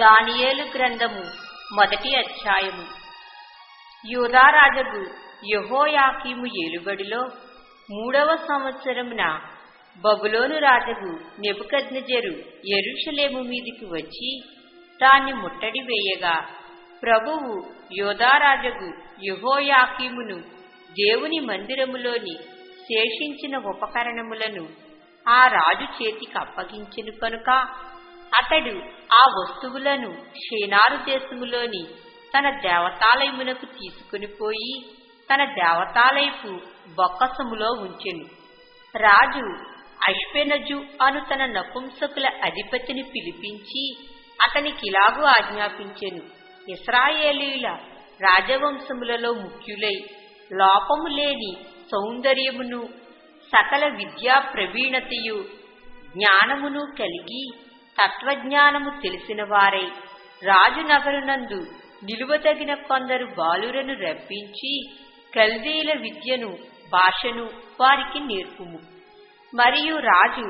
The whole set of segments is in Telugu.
దానియేలు గ్రంథము మొదటి అధ్యాయము. యూదారాజగు యహోయాకీము ఏలుబడిలో మూడవ సంవత్సరమున బబులోను రాజగు నెబుకద్నెజరు ఎరుషలేము మీదికి వచ్చి దాన్ని ముట్టడి వేయగా ప్రభువు యోధారాజగు యహోయాకీమును దేవుని మందిరములోని శేషించిన ఉపకరణములను ఆ రాజు చేతికి అప్పగించిన కనుక అతడు ఆ వస్తువులను షేనారు దేశములోని తన దేవతాలయమునకు తీసుకుని పోయి తన దేవతాలయపు బొక్కసములో ఉంచెను. రాజు అశ్పెనజు అను తన నపుంసకుల అధిపతిని పిలిపించి అతనికిలాగూ ఆజ్ఞాపించెను. ఇస్రాయేలీల రాజవంశములలో ముఖ్యులై లోపము లేని సౌందర్యమును సకల విద్యా ప్రవీణతయు జ్ఞానమును కలిగి తత్వజ్ఞానము తెలిసిన వారై రాజునగరునందు నిలువదగిన కొందరు బాలురను రప్పించి కల్దీల విద్యను భాషను వారికి నేర్పుము. మరియు రాజు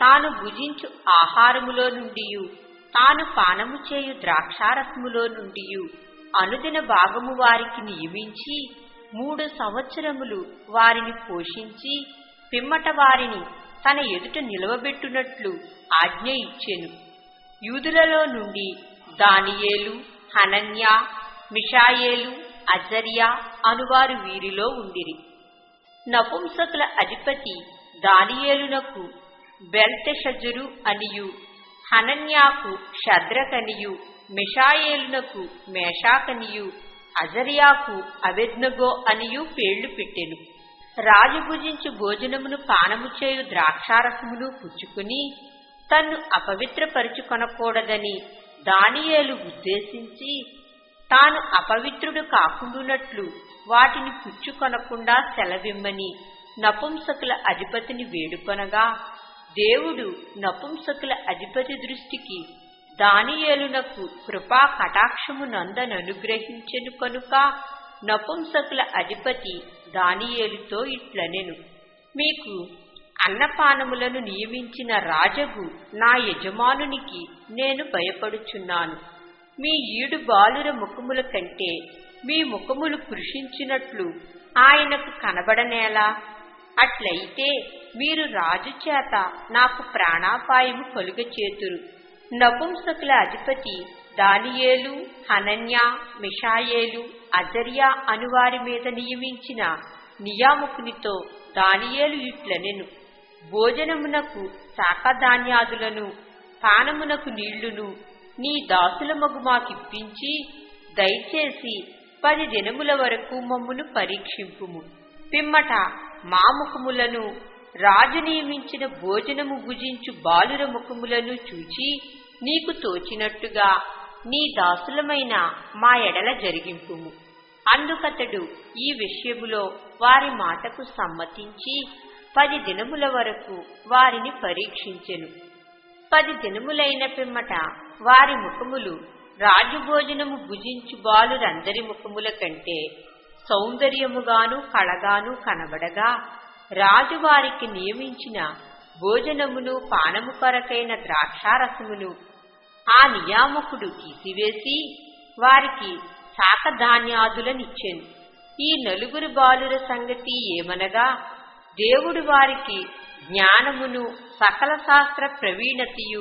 తాను భుజించు ఆహారములో నుండి తాను పానము చేయు ద్రాక్షారసములో నుండి అనుదిన భాగము వారికి నియమించి మూడు సంవత్సరములు వారిని పోషించి పిమ్మట వారిని తన ఎదుట నిలవబెట్టునట్లు ఆజ్ఞ ఇచ్చెను. యూదులలో నుండి దానియేలు హనన్య మిషాయేలు అజర్యా అనువారు వీరిలో ఉండిరి. నపుంసకుల అధిపతి దానియేలునకు బెల్తెషజురు అనియు హనన్యాకు షద్రకనియు మిషాయేలునకు మేషాకనియు అజరియాకు అబెద్నగో అనియు పేళ్ళు పెట్టెను. రాజుభుజించి భోజనమును పానము చేయు ద్రాక్షారసములు పుచ్చుకుని తన్ను అపవిత్రపరుచుకొనకూడదని దానియేలు ఉద్దేశించి తాను అపవిత్రుడు కాకుండునట్లు వాటిని పుచ్చుకొనకుండా సెలవిమ్మని నపుంసకుల అధిపతిని వేడుకొనగా దేవుడు నపుంసకుల అధిపతి దృష్టికి దానియేలునకు కృపా కటాక్షము నందననుగ్రహించెను కనుక నపుంసకుల అధిపతి దానియేలుతో ఇట్లనెను. మీకు అన్నపానములను నియమించిన రాజగు నా యజమానునికి నేను భయపడుచున్నాను. మీ ఈడు బాలుర ముఖముల కంటే మీ ముఖములు కృషించినట్లు ఆయనకు కనబడనేలా? అట్లయితే మీరు రాజు చేత నాకు ప్రాణాపాయము కలుగచేతురు. నపుంసకుల అధిపతి దానియేలు హనన్యా మిషాయేలు అజర్యా అనువారి మీద నియమించిన నియామకునితో దానియేలు ఇట్లనెను భోజనమునకు శాఖధాన్యాదులను పానమునకు నీళ్ళును నీ దాసుల మగు మాకిప్పించి దయచేసి పది దినముల వరకు మమ్మును పరీక్షింపుము. పిమ్మట మా ముఖములను రాజు నియమించిన భోజనము భుజించు బాలుర ముఖములను చూచి నీకు తోచినట్టుగా నీ దాసులమైన మా ఎడల జరిగింపుము. అందుకతడు ఈ విషయములో వారి మాటకు సమ్మతించి పది దినముల వరకు వారిని పరీక్షించెను. పది దినములైన పిమ్మట వారి ముఖములు రాజు భోజనము భుజించు బాలురందరి ముఖముల కంటే సౌందర్యముగాను కళగాను కనబడగా రాజు వారికి నియమించిన భోజనమును పానము కొరకైన ద్రాక్షారసమును ఆ నియామకుడు తీసివేసి వారికి శాఖధాన్యాదులనిచ్చెను. ఈ నలుగురు బాలుర సంగతి ఏమనగా దేవుడు వారికి జ్ఞానమును సకల శాస్త్ర ప్రవీణతయు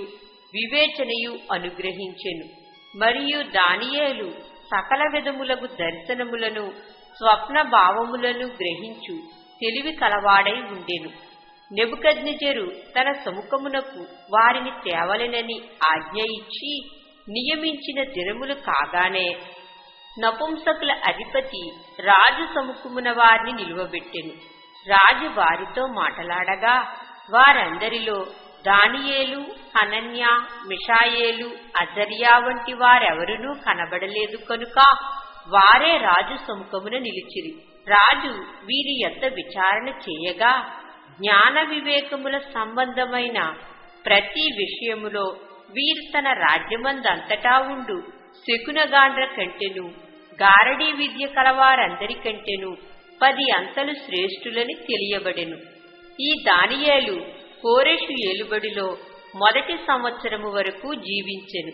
వివేచనయు అనుగ్రహించెను. మరియు దానియేలు సకల విధములగు దర్శనములను స్వప్న భావములను గ్రహించు తెలివి కలవాడై ఉండెను. నెబుకద్నిజరు తన సముఖమునకు వారిని తేవలెనని ఆజ్ఞ ఇచ్చి నియమించిన దినములు కాగానే నపుంసకుల అధిపతి రాజు సముఖమున వారిని నిలువబెట్టెను. రాజు వారితో మాటలాడగా వారందరిలో దానియేలు హనన్య మిషాయేలు అజర్యా వంటి వారెవరునూ కనబడలేదు కనుక వారే రాజు సముఖమున నిలిచిరి. రాజు వీరి యొక్క విచారణ చేయగా జ్ఞాన వివేకముల సంబంధమైన ప్రతి విషయములో వీరు తన రాజ్యమందంతటా ఉండు. శకునగాండ్ర కంటెను గారడీ విద్య కలవారందరికంటెను పది అంతలు శ్రేష్ఠులని తెలియబడెను. ఈ దానియేలు కోరెషు ఏలుబడిలో మొదటి సంవత్సరము వరకు జీవించెను.